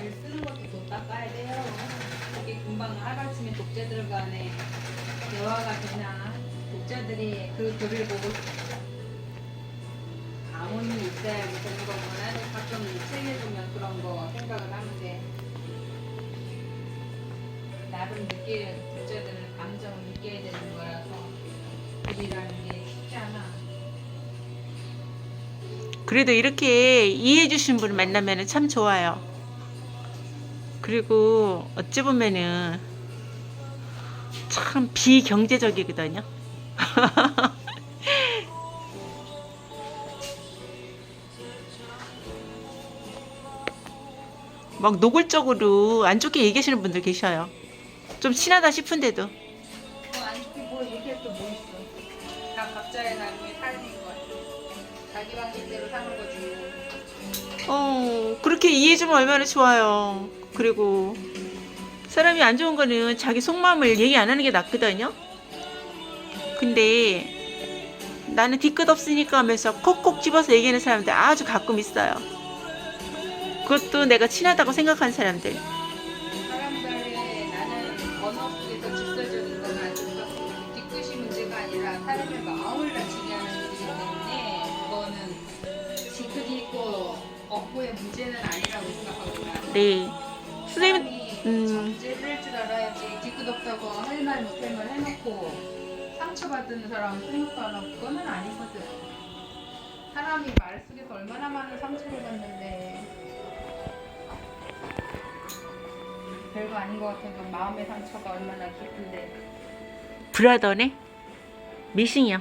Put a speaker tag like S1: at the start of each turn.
S1: 글 쓰는 것도 또 닦아야 돼요. 그게 금방 하루아침에 독자들 간에 대화가 되나 독자들이 그 글을 보고 감흥이 있어야 되는 거구나 가끔 책에 보면 그런 거 생각을 하는데 나름 느끼는 독자들은 감정을 느껴야 되는 거라서 글이라는 게 쉽지 않아.
S2: 그래도 이렇게 이해해 주신 분 만나면 참 좋아요. 그리고 어찌 보면은 참 비경제적이거든요. 막 노골적으로 안 좋게 얘기하시는 분들 계셔요. 좀 친하다 싶은데도.
S1: 뭐안 좋게 뭐 얘기할 또뭐 있어. 다 각자의 나름의 삶인 거. 자기 방식대로 사는 거지.
S2: 어, 그렇게 이해해주면 얼마나 좋아요. 그리고 사람이 안 좋은 거는 자기 속마음을 얘기 안 하는 게 낫거든요. 근데 나는 뒤끝 없으니까 하면서 콕콕 집어서 얘기하는 사람들 아주 가끔 있어요. 그것도 내가 친하다고 생각하는 사람들.
S1: 사람들의 나는 언어 속에서 직설적인 거나 직접 뒤끝이 문제가 아니라 사람의 마음을 다치게 하는 일이기 때문에 그거는 뒤끝이 있고 업보의 문제는 아니라고 생각하거든요.
S2: 네. 선생님,
S1: 사람이
S2: 음.
S1: 정제를 할줄 알아야지 뒤끝 없다고 할 말 못할 말 해놓고 상처받은 사람 생각도 안 하고 그거는 아니거든. 사람이 말 속에서 얼마나 많은 상처를 받는데 별거 아닌 것 같아도 마음의 상처가 얼마나 깊은데
S2: 브라더네? 미싱이요.